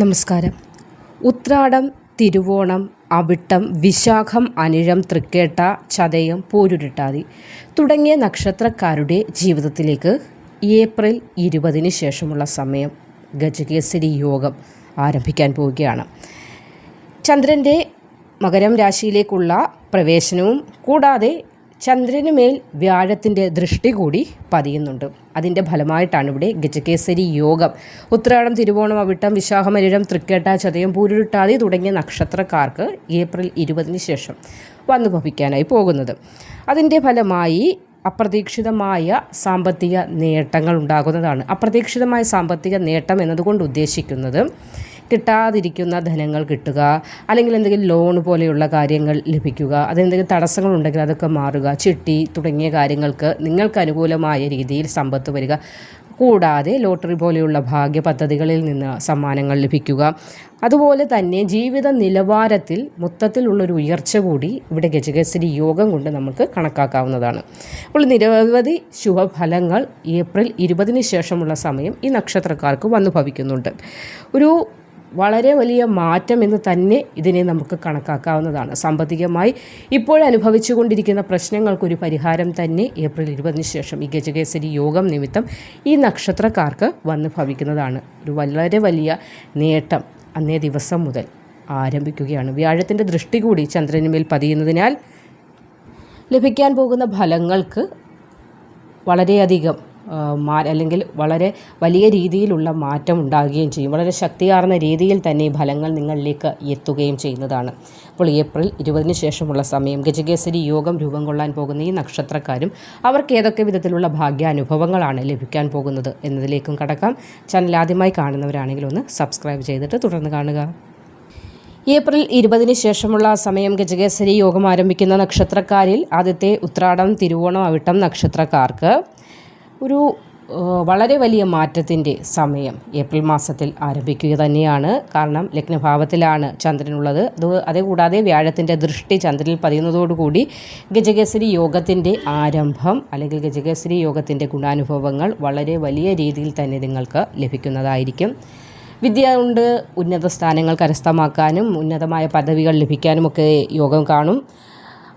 നമസ്കാരം. ഉത്രാടം തിരുവോണം അവിട്ടം വിശാഖം അനിഴം തൃക്കേട്ട ചതയം പോരുരുട്ടാതി തുടങ്ങിയ നക്ഷത്രക്കാരുടെ ജീവിതത്തിലേക്ക് ഏപ്രിൽ ഇരുപതിന് ശേഷമുള്ള സമയം ഗജകേസരി യോഗം ആരംഭിക്കാൻ പോവുകയാണ്. ചന്ദ്രന്റെ മകരം രാശിയിലേക്കുള്ള പ്രവേശനവും കൂടാതെ ചന്ദ്രന് മേൽ വ്യാഴത്തിന്റെ ദൃഷ്ടി കൂടി പതിയുന്നുണ്ട്. അതിന്റെ ഫലമായിട്ടാണ് ഇവിടെ ഗജകേസരി യോഗം. ഉത്രാടം തിരുവോണം അവിട്ടം വിശാഖമരിഴം തൃക്കേട്ട ചതയം പൂരുരുട്ടാതി തുടങ്ങിയ നക്ഷത്രക്കാർക്ക് ഏപ്രിൽ ഇരുപതിന് ശേഷം വന്നു ഭവിക്കാനായി പോകുന്നത്. അതിന്റെ ഫലമായി അപ്രതീക്ഷിതമായ സാമ്പത്തിക നേട്ടങ്ങൾ ഉണ്ടാകുന്നതാണ്. അപ്രതീക്ഷിതമായ സാമ്പത്തിക നേട്ടം എന്നതുകൊണ്ട് ഉദ്ദേശിക്കുന്നത് കിട്ടാതിരിക്കുന്ന ധനങ്ങൾ കിട്ടുക അല്ലെങ്കിൽ എന്തെങ്കിലും ലോൺ പോലെയുള്ള കാര്യങ്ങൾ ലഭിക്കുക അതെന്തെങ്കിലും തടസ്സങ്ങളുണ്ടെങ്കിൽ അതൊക്കെ മാറുക ചിട്ടി തുടങ്ങിയ കാര്യങ്ങൾക്ക് നിങ്ങൾക്ക് അനുകൂലമായ രീതിയിൽ സമ്പത്ത് വരിക. കൂടാതെ ലോട്ടറി പോലെയുള്ള ഭാഗ്യ പദ്ധതികളിൽ നിന്ന് സമ്മാനങ്ങൾ ലഭിക്കുക. അതുപോലെ തന്നെ ജീവിത നിലവാരത്തിൽ മൊത്തത്തിലുള്ളൊരു ഉയർച്ച കൂടി ഇവിടെ ഗജഗസരി യോഗം കൊണ്ട് നമുക്ക് കണക്കാക്കാവുന്നതാണ്. അപ്പോൾ നിരവധി ശുഭഫലങ്ങൾ ഏപ്രിൽ ഇരുപതിന് ശേഷമുള്ള സമയം ഈ നക്ഷത്രക്കാർക്ക് വന്നു ഭവിക്കുന്നുണ്ട് ഒരു വളരെ വലിയ മാറ്റം എന്ന് തന്നെ ഇതിനെ നമുക്ക് കണക്കാക്കാവുന്നതാണ്. സാമ്പത്തികമായി ഇപ്പോഴനുഭവിച്ചു കൊണ്ടിരിക്കുന്ന പ്രശ്നങ്ങൾക്കൊരു പരിഹാരം തന്നെ ഏപ്രിൽ ഇരുപതിന് ശേഷം ഈ ഗജകേസരി യോഗം നിമിത്തം ഈ നക്ഷത്രക്കാർക്ക് വന്ന് ഭവിക്കുന്നതാണ്. ഒരു വളരെ വലിയ നേട്ടം അന്നേ ദിവസം മുതൽ ആരംഭിക്കുകയാണ്. വ്യാഴത്തിന്റെ ദൃഷ്ടി കൂടി ചന്ദ്രനുമേൽ പതിയുന്നതിനാൽ ലഭിക്കാൻ പോകുന്ന ഫലങ്ങൾക്ക് വളരെയധികം അല്ലെങ്കിൽ വളരെ വലിയ രീതിയിലുള്ള മാറ്റം ഉണ്ടാകുകയും ചെയ്യും. വളരെ ശക്തിയാർന്ന രീതിയിൽ തന്നെ ഫലങ്ങൾ നിങ്ങളിലേക്ക് എത്തുകയും ചെയ്യുന്നതാണ്. അപ്പോൾ ഏപ്രിൽ ഇരുപതിന് ശേഷമുള്ള സമയം ഗജകേസരി യോഗം രൂപം കൊള്ളാൻ പോകുന്ന ഈ നക്ഷത്രക്കാരും അവർക്ക് ഏതൊക്കെ വിധത്തിലുള്ള ഭാഗ്യാനുഭവങ്ങളാണ് ലഭിക്കാൻ പോകുന്നത് എന്നതിലേക്കും കടക്കാം. ചാനൽ ആദ്യമായി കാണുന്നവരാണെങ്കിൽ ഒന്ന് സബ്സ്ക്രൈബ് ചെയ്തിട്ട് തുടർന്ന് കാണുക. ഏപ്രിൽ ഇരുപതിന് ശേഷമുള്ള സമയം ഗജകേസരി യോഗം ആരംഭിക്കുന്ന നക്ഷത്രക്കാരിൽ ആദ്യത്തെ ഉത്രാടം തിരുവോണം അവിട്ടം നക്ഷത്രക്കാർക്ക് ഒരു വളരെ വലിയ മാറ്റത്തിന്റെ സമയം ഏപ്രിൽ മാസത്തിൽ ആരംഭിക്കുക തന്നെയാണ്. കാരണം ലഗ്നഭാവത്തിലാണ് ചന്ദ്രനുള്ളത്. അത് അതേകൂടാതെ വ്യാഴത്തിന്റെ ദൃഷ്ടി ചന്ദ്രനിൽ പതിയുന്നതോടുകൂടി ഗജകേസരി യോഗത്തിന്റെ ആരംഭം അല്ലെങ്കിൽ ഗജകേസരി യോഗത്തിന്റെ ഗുണാനുഭവങ്ങൾ വളരെ വലിയ രീതിയിൽ തന്നെ നിങ്ങൾക്ക് ലഭിക്കുന്നതായിരിക്കും. വിദ്യ കൊണ്ട് ഉന്നത സ്ഥാനങ്ങൾ കരസ്ഥമാക്കാനും ഉന്നതമായ പദവികൾ ലഭിക്കാനുമൊക്കെ യോഗം കാണും.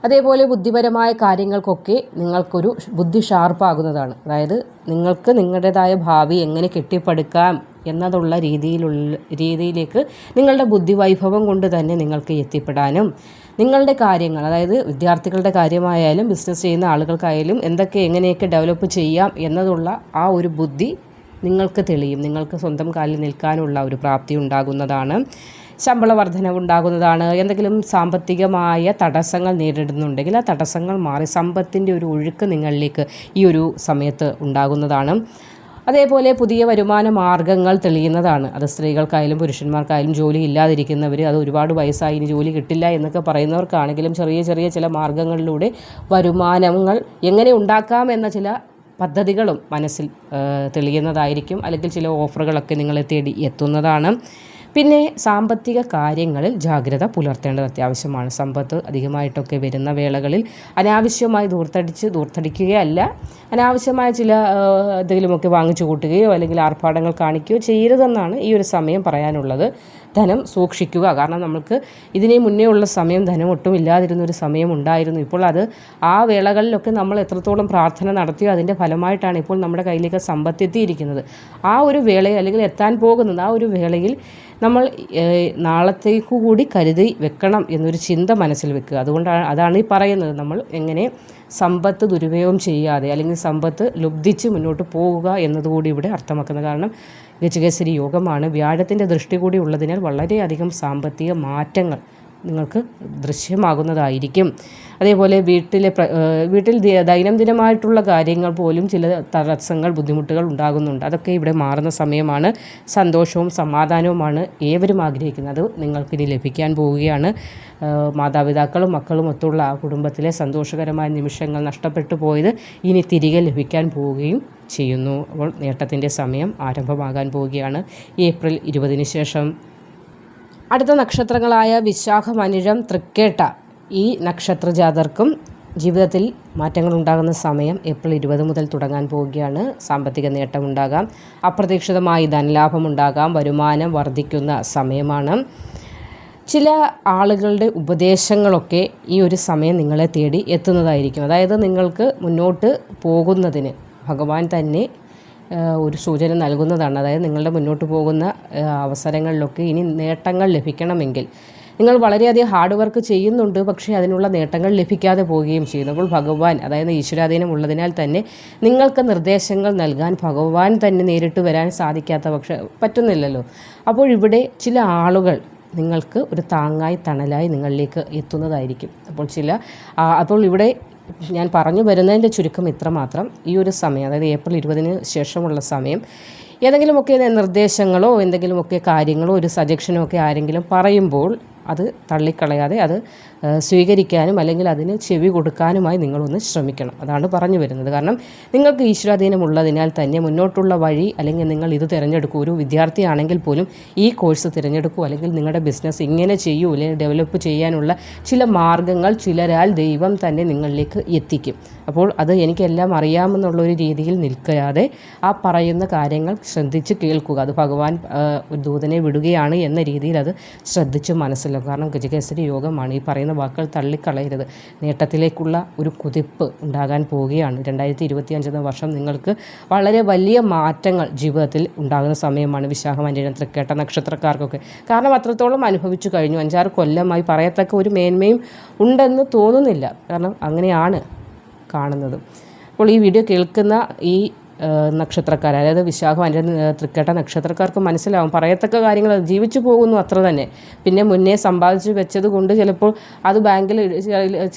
അതേപോലെ ബുദ്ധിപരമായ കാര്യങ്ങൾക്കൊക്കെ നിങ്ങൾക്കൊരു ബുദ്ധി ഷാർപ്പാകുന്നതാണ്. അതായത് നിങ്ങൾക്ക് നിങ്ങളുടേതായ ഭാവി എങ്ങനെ കെട്ടിപ്പടുക്കാം എന്നതുള്ള രീതിയിലുള്ള രീതിയിലേക്ക് നിങ്ങളുടെ ബുദ്ധി വൈഭവം കൊണ്ട് തന്നെ നിങ്ങൾക്ക് എത്തിപ്പെടാനും നിങ്ങളുടെ കാര്യങ്ങൾ അതായത് വിദ്യാർത്ഥികളുടെ കാര്യമായാലും ബിസിനസ് ചെയ്യുന്ന ആളുകൾക്കായാലും എന്തൊക്കെ എങ്ങനെയൊക്കെ ഡെവലപ്പ് ചെയ്യാം എന്നതുള്ള ആ ഒരു ബുദ്ധി നിങ്ങൾക്ക് തെളിയും. നിങ്ങൾക്ക് സ്വന്തം കാലിൽ നിൽക്കാനുള്ള ഒരു പ്രാപ്തി ഉണ്ടാകുന്നതാണ്. ശമ്പള വർധനവ് ഉണ്ടാകുന്നതാണ് എന്തെങ്കിലും സാമ്പത്തികമായ തടസ്സങ്ങൾ നേരിടുന്നുണ്ടെങ്കിൽ ആ തടസ്സങ്ങൾ മാറി സമ്പത്തിന്റെ ഒരു ഒഴുക്ക് നിങ്ങളിലേക്ക് ഈ ഒരു സമയത്ത് ഉണ്ടാകുന്നതാണ്. അതേപോലെ പുതിയ വരുമാന മാർഗങ്ങൾ തെളിയുന്നതാണ്. അത് സ്ത്രീകൾക്കായാലും പുരുഷന്മാർക്കായാലും ജോലി ഇല്ലാതിരിക്കുന്നവർ അത് ഒരുപാട് വയസ്സായി ഇനി ജോലി കിട്ടില്ല എന്നൊക്കെ പറയുന്നവർക്കാണെങ്കിലും ചെറിയ ചെറിയ ചില മാർഗങ്ങളിലൂടെ വരുമാനങ്ങൾ എങ്ങനെ ഉണ്ടാക്കാം എന്ന ചില പദ്ധതികളും മനസ്സിൽ തെളിയുന്നതായിരിക്കും. അല്ലെങ്കിൽ ചില ഓഫറുകളൊക്കെ നിങ്ങളെ തേടി എത്തുന്നതാണ്. പിന്നെ സാമ്പത്തിക കാര്യങ്ങളിൽ ജാഗ്രത പുലർത്തേണ്ടത് അത്യാവശ്യമാണ്. സമ്പത്ത് അധികമായിട്ടൊക്കെ വരുന്ന വേളകളിൽ അനാവശ്യമായി ദൂർത്തടിച്ച് ദൂർത്തടിക്കുകയല്ല. അനാവശ്യമായ ചില എന്തെങ്കിലുമൊക്കെ വാങ്ങിച്ചു കൂട്ടുകയോ അല്ലെങ്കിൽ ആർഭാടങ്ങൾ കാണിക്കുകയോ ചെയ്യരുതെന്നാണ് ഈ ഒരു സമയം പറയാനുള്ളത്. ധനം സൂക്ഷിക്കുക. കാരണം നമ്മൾക്ക് ഇതിനെ മുന്നേ ഉള്ള സമയം ധനം ഒട്ടും ഇല്ലാതിരുന്ന ഒരു സമയം ഉണ്ടായിരുന്നു. ഇപ്പോൾ അത് ആ വേളകളിലൊക്കെ നമ്മൾ എത്രത്തോളം പ്രാർത്ഥന നടത്തിയോ അതിന്റെ ഫലമായിട്ടാണ് ഇപ്പോൾ നമ്മുടെ കയ്യിലേക്ക് സമ്പത്തെത്തിയിരിക്കുന്നത് ആ ഒരു വേളയിൽ അല്ലെങ്കിൽ എത്താൻ പോകുന്നത് ആ ഒരു വേളയിൽ നമ്മൾ നാളത്തേക്കു കൂടി കരുതി വെക്കണം എന്നൊരു ചിന്ത മനസ്സിൽ വെക്കുക. അതുകൊണ്ടാണ് അതാണ് ഈ പറയുന്നത്. നമ്മൾ എങ്ങനെ സമ്പത്ത് ദുരുപയോഗം ചെയ്യാതെ അല്ലെങ്കിൽ സമ്പത്ത് ലുബ്ധിച്ച് മുന്നോട്ട് പോവുക എന്നതുകൂടി ഇവിടെ അർത്ഥമാക്കുന്നത്. കാരണം ഗജകേസരി യോഗമാണ് വ്യാഴത്തിന്റെ ദൃഷ്ടി കൂടി ഉള്ളതിനാൽ വളരെയധികം സാമ്പത്തിക മാറ്റങ്ങൾ നിങ്ങൾക്ക് ദൃശ്യമാകുന്നതായിരിക്കും. അതേപോലെ വീട്ടിലെ വീട്ടിൽ ദൈനംദിനമായിട്ടുള്ള കാര്യങ്ങൾ പോലും ചില തടസ്സങ്ങൾ ബുദ്ധിമുട്ടുകൾ ഉണ്ടാകുന്നുണ്ട്. അതൊക്കെ ഇവിടെ മാറുന്ന സമയമാണ്. സന്തോഷവും സമാധാനവുമാണ് ഏവരും ആഗ്രഹിക്കുന്നത്. നിങ്ങൾക്കിനി ലഭിക്കാൻ പോവുകയാണ്. മാതാപിതാക്കളും മക്കളും ഒത്തുള്ള ആ കുടുംബത്തിലെ സന്തോഷകരമായ നിമിഷങ്ങൾ നഷ്ടപ്പെട്ടു പോയത് ഇനി തിരികെ ലഭിക്കാൻ പോവുകയും ചെയ്യുന്നു. അപ്പോൾ നേട്ടത്തിന്റെ സമയം ആരംഭമാകാൻ പോവുകയാണ്. ഏപ്രിൽ ഇരുപതിന് ശേഷം അടുത്ത നക്ഷത്രങ്ങളായ വിശാഖം അനിഴം തൃക്കേട്ട ഈ നക്ഷത്ര ജാതർക്കും ജീവിതത്തിൽ മാറ്റങ്ങൾ ഉണ്ടാകുന്ന സമയം ഏപ്രിൽ ഇരുപത് മുതൽ തുടങ്ങാൻ പോവുകയാണ്. സാമ്പത്തിക നേട്ടമുണ്ടാകാം അപ്രതീക്ഷിതമായി ധനലാഭം ഉണ്ടാകാം. വരുമാനം വർദ്ധിക്കുന്ന സമയമാണ്. ചില ആളുകളുടെ ഉപദേശങ്ങളൊക്കെ ഈ ഒരു സമയം നിങ്ങളെ തേടി എത്തുന്നതായിരിക്കും. അതായത് നിങ്ങൾക്ക് മുന്നോട്ട് പോകുന്നതിന് ഭഗവാൻ തന്നെ ഒരു സൂചന നൽകുന്നതാണ്. അതായത് നിങ്ങളുടെ മുന്നോട്ട് പോകുന്ന അവസരങ്ങളിലൊക്കെ ഇനി നേട്ടങ്ങൾ ലഭിക്കണമെങ്കിൽ. നിങ്ങൾ വളരെയധികം ഹാർഡ് വർക്ക് ചെയ്യുന്നുണ്ട് പക്ഷേ അതിനുള്ള നേട്ടങ്ങൾ ലഭിക്കാതെ പോവുകയും ചെയ്യുന്നു. അപ്പോൾ ഭഗവാൻ അതായത് ഈശ്വരാധീനം ഉള്ളതിനാൽ തന്നെ നിങ്ങൾക്ക് നിർദ്ദേശങ്ങൾ നൽകാൻ ഭഗവാൻ തന്നെ നേരിട്ട് വരാൻ സാധിക്കാത്ത പക്ഷെ പറ്റുന്നില്ലല്ലോ. അപ്പോൾ ഇവിടെ ചില ആളുകൾ നിങ്ങൾക്ക് ഒരു താങ്ങായി തണലായി നിങ്ങളിലേക്ക് എത്തുന്നതായിരിക്കും. അപ്പോൾ ചില അപ്പോൾ ഇവിടെ ഞാൻ പറഞ്ഞു വരുന്നതിന്റെ ചുരുക്കം ഇത്ര മാത്രം. ഈ ഒരു സമയം അതായത് ഏപ്രിൽ ഇരുപതിന് ശേഷമുള്ള സമയം ഏതെങ്കിലുമൊക്കെ നിർദ്ദേശങ്ങളോ എന്തെങ്കിലുമൊക്കെ കാര്യങ്ങളോ ഒരു സജഷനോ ഒക്കെ ആരെങ്കിലും പറയുമ്പോൾ അത് തള്ളിക്കളയാതെ അത് സ്വീകരിക്കാനും അല്ലെങ്കിൽ അതിന് ചെവി കൊടുക്കാനുമായി നിങ്ങളൊന്ന് ശ്രമിക്കണം. അതാണ് പറഞ്ഞു വരുന്നത്. കാരണം നിങ്ങൾക്ക് ഈശ്വരാധീനമുള്ളതിനാൽ തന്നെ മുന്നോട്ടുള്ള വഴി അല്ലെങ്കിൽ നിങ്ങൾ ഇത് തിരഞ്ഞെടുക്കൂ. ഒരു വിദ്യാർത്ഥിയാണെങ്കിൽ പോലും ഈ കോഴ്സ് തിരഞ്ഞെടുക്കൂ. അല്ലെങ്കിൽ നിങ്ങളുടെ ബിസിനസ് ഇങ്ങനെ ചെയ്യൂ. അല്ലെങ്കിൽ ഡെവലപ്പ് ചെയ്യാനുള്ള ചില മാർഗങ്ങൾ ചിലരാൽ ദൈവം തന്നെ നിങ്ങളിലേക്ക് എത്തിക്കും. അപ്പോൾ അത് എനിക്കെല്ലാം അറിയാമെന്നുള്ള ഒരു രീതിയിൽ നിൽക്കാതെ ആ പറയുന്ന കാര്യങ്ങൾ ശ്രദ്ധിച്ച് കേൾക്കുക. അത് ഭഗവാൻ ദൂതനെ വിടുകയാണ് എന്ന രീതിയിൽ അത് ശ്രദ്ധിച്ച് മനസ്സിലാക്കുക. കാരണം ഗജകേസരി യോഗമാണ് ഈ പറയുന്ന വാക്കുകൾ തള്ളിക്കളയരുത്. നേട്ടത്തിലേക്കുള്ള ഒരു കുതിപ്പ് ഉണ്ടാകാൻ പോവുകയാണ്. രണ്ടായിരത്തി ഇരുപത്തി അഞ്ചെന്ന വർഷം നിങ്ങൾക്ക് വളരെ വലിയ മാറ്റങ്ങൾ ജീവിതത്തിൽ ഉണ്ടാകുന്ന സമയമാണ് വിശാഖം അന്യനം തൃക്കേട്ട നക്ഷത്രക്കാർക്കൊക്കെ. കാരണം അത്രത്തോളം അനുഭവിച്ചു കഴിഞ്ഞു. അഞ്ചാറ് കൊല്ലമായി പറയത്തക്ക ഒരു മേന്മയും ഉണ്ടെന്ന് തോന്നുന്നില്ല. കാരണം അങ്ങനെയാണ് കാണുന്നത്. അപ്പോൾ ഈ വീഡിയോ കേൾക്കുന്ന ഈ നക്ഷത്രക്കാർ അതായത് വിശാഖം അതിന്റെ തൃക്കേട്ട നക്ഷത്രക്കാർക്ക് മനസ്സിലാവും. പറയത്തക്ക കാര്യങ്ങൾ ജീവിച്ചു പോകുന്നു അത്ര തന്നെ. പിന്നെ മുന്നേ സമ്പാദിച്ചു വെച്ചത് കൊണ്ട് ചിലപ്പോൾ അത് ബാങ്കിൽ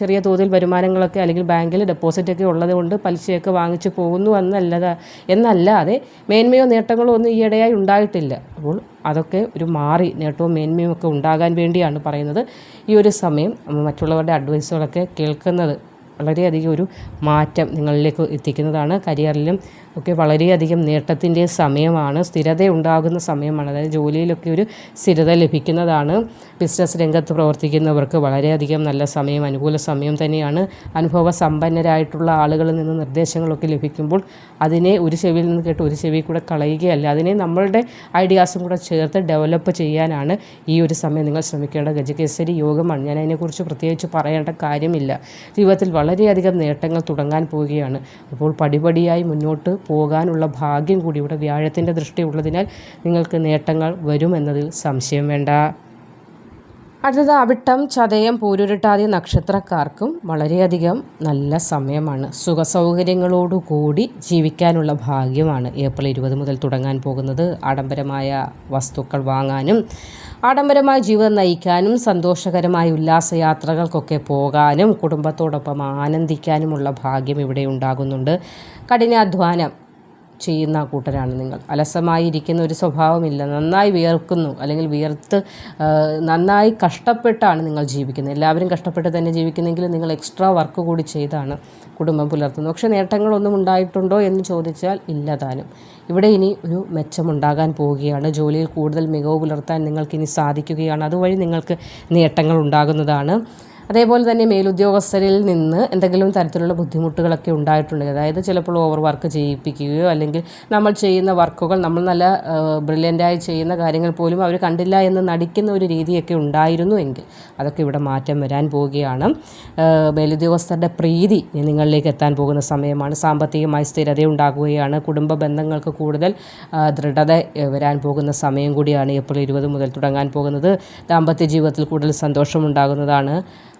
ചെറിയ തോതിൽ വരുമാനങ്ങളൊക്കെ അല്ലെങ്കിൽ ബാങ്കിൽ ഡെപ്പോസിറ്റൊക്കെ ഉള്ളത് കൊണ്ട് പലിശയൊക്കെ വാങ്ങിച്ചു പോകുന്നു എന്നല്ലത എന്നല്ലാതെ മേന്മയോ നേട്ടങ്ങളോ ഒന്നും ഈയിടെയായി ഉണ്ടായിട്ടില്ല. അപ്പോൾ അതൊക്കെ ഒരു മാറി നേട്ടവും മേന്മയും ഒക്കെ ഉണ്ടാകാൻ വേണ്ടിയാണ് പറയുന്നത്. ഈ ഒരു സമയം മറ്റുള്ളവരുടെ അഡ്വൈസുകളൊക്കെ കേൾക്കുന്നത്. വളരെയധികം ഒരു മാറ്റം നിങ്ങളിലേക്ക് എത്തിക്കുന്നതാണ്. കരിയറിലും ഒക്കെ വളരെയധികം നേട്ടത്തിന്റെ സമയമാണ്. സ്ഥിരത ഉണ്ടാകുന്ന സമയമാണ്. അതായത് ജോലിയിലൊക്കെ ഒരു സ്ഥിരത ലഭിക്കുന്നതാണ്. ബിസിനസ് രംഗത്ത് പ്രവർത്തിക്കുന്നവർക്ക് വളരെയധികം നല്ല സമയം അനുകൂല സമയം തന്നെയാണ്. അനുഭവ സമ്പന്നരായിട്ടുള്ള ആളുകളിൽ നിന്ന് നിർദ്ദേശങ്ങളൊക്കെ ലഭിക്കുമ്പോൾ അതിനെ ഒരു ചെവിയിൽ നിന്ന് കേട്ട് ഒരു ചെവി കൂടെ കളയുകയല്ല. അതിനെ നമ്മളുടെ ഐഡിയാസും കൂടെ ചേർത്ത് ഡെവലപ്പ് ചെയ്യാനാണ് ഈ ഒരു സമയം നിങ്ങൾ ശ്രമിക്കേണ്ട ഗജകേസരി യോഗമാണ്. ഞാൻ അതിനെക്കുറിച്ച് പ്രത്യേകിച്ച് പറയേണ്ട കാര്യമില്ല. ജീവിതത്തിൽ വളരെയധികം നേട്ടങ്ങൾ തുടങ്ങാൻ പോവുകയാണ്. അപ്പോൾ പടിപടിയായി മുന്നോട്ട് പോകാനുള്ള ഭാഗ്യം കൂടി ഇവിടെ വ്യാഴത്തിന്റെ ദൃഷ്ടി ഉള്ളതിനാൽ നിങ്ങൾക്ക് നേട്ടങ്ങൾ വരുമെന്നതിൽ സംശയം വേണ്ട. അടുത്തത് അവിട്ടം ചതയം പൂരുരുട്ടാതി നക്ഷത്രക്കാർക്കും വളരെയധികം നല്ല സമയമാണ്. സുഖസൗകര്യങ്ങളോടുകൂടി ജീവിക്കാനുള്ള ഭാഗ്യമാണ് ഏപ്രിൽ ഇരുപത് മുതൽ തുടങ്ങാൻ പോകുന്നത്. ആഡംബരമായ വസ്തുക്കൾ വാങ്ങാനും ആഡംബരമായ ജീവിതം നയിക്കാനും സന്തോഷകരമായ ഉല്ലാസയാത്രകൾക്കൊക്കെ പോകാനും കുടുംബത്തോടൊപ്പം ആനന്ദിക്കാനുമുള്ള ഭാഗ്യം ഇവിടെ ഉണ്ടാകുന്നുണ്ട്. കഠിനാധ്വാനം ചെയ്യുന്ന കൂട്ടരാണ് നിങ്ങൾ. അലസമായിരിക്കുന്ന ഒരു സ്വഭാവമില്ല. നന്നായി വിയർക്കുന്നു അല്ലെങ്കിൽ വിയർത്ത് നന്നായി കഷ്ടപ്പെട്ടാണ് നിങ്ങൾ ജീവിക്കുന്നത്. എല്ലാവരും കഷ്ടപ്പെട്ട് തന്നെ ജീവിക്കുന്നെങ്കിലും നിങ്ങൾ എക്സ്ട്രാ വർക്ക് കൂടി ചെയ്താണ് കുടുംബം പുലർത്തുന്നത്. പക്ഷേ നേട്ടങ്ങളൊന്നും ഉണ്ടായിട്ടുണ്ടോ എന്ന് ചോദിച്ചാൽ ഇല്ല താനും. ഇവിടെ ഇനി ഒരു മെച്ചമുണ്ടാകാൻ പോവുകയാണ്. ജോലിയിൽ കൂടുതൽ മികവ് പുലർത്താൻ നിങ്ങൾക്കിനി സാധിക്കുകയാണ്. അതുവഴി നിങ്ങൾക്ക് നേട്ടങ്ങൾ ഉണ്ടാകുന്നതാണ്. അതേപോലെ തന്നെ മേലുദ്യോഗസ്ഥരിൽ നിന്ന് എന്തെങ്കിലും തരത്തിലുള്ള ബുദ്ധിമുട്ടുകളൊക്കെ ഉണ്ടായിട്ടുണ്ടെങ്കിൽ അതായത് ചിലപ്പോൾ ഓവർ വർക്ക് ചെയ്യിപ്പിക്കുകയോ അല്ലെങ്കിൽ നമ്മൾ ചെയ്യുന്ന വർക്കുകൾ നമ്മൾ നല്ല ബ്രില്യന്റായി ചെയ്യുന്ന കാര്യങ്ങൾ പോലും അവർ കണ്ടില്ല എന്ന് നടിക്കുന്ന ഒരു രീതിയൊക്കെ ഉണ്ടായിരുന്നു എങ്കിൽ അതൊക്കെ ഇവിടെ മാറ്റം വരാൻ പോവുകയാണ്. മേലുദ്യോഗസ്ഥരുടെ പ്രീതി നിങ്ങളിലേക്ക് എത്താൻ പോകുന്ന സമയമാണ്. സാമ്പത്തികമായി സ്ഥിരത ഉണ്ടാകുകയാണ്. കുടുംബ ബന്ധങ്ങൾക്ക് കൂടുതൽ ദൃഢത വരാൻ പോകുന്ന സമയം കൂടിയാണ് ഏപ്രിൽ ഇരുപത് മുതൽ തുടങ്ങാൻ പോകുന്നത്. ദാമ്പത്യ ജീവിതത്തിൽ കൂടുതൽ സന്തോഷമുണ്ടാകുന്നതാണ്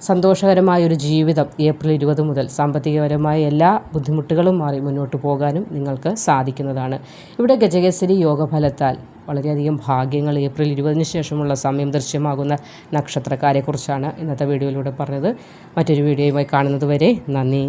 സന്തോഷകരമായൊരു ജീവിതം ഏപ്രിൽ ഇരുപത് മുതൽ സാമ്പത്തികപരമായ എല്ലാ ബുദ്ധിമുട്ടുകളും മാറി മുന്നോട്ട് പോകാനും നിങ്ങൾക്ക് സാധിക്കുന്നതാണ്. ഇവിടെ ഗജകേസരി യോഗഫലത്താൽ വളരെയധികം ഭാഗ്യങ്ങൾ ഏപ്രിൽ ഇരുപതിന് ശേഷമുള്ള സമയം ദൃശ്യമാകുന്ന നക്ഷത്രക്കാരെക്കുറിച്ചാണ് ഇന്നത്തെ വീഡിയോയിലൂടെ പറഞ്ഞത്. മറ്റൊരു വീഡിയോയുമായി കാണുന്നത് വരെ നന്ദി.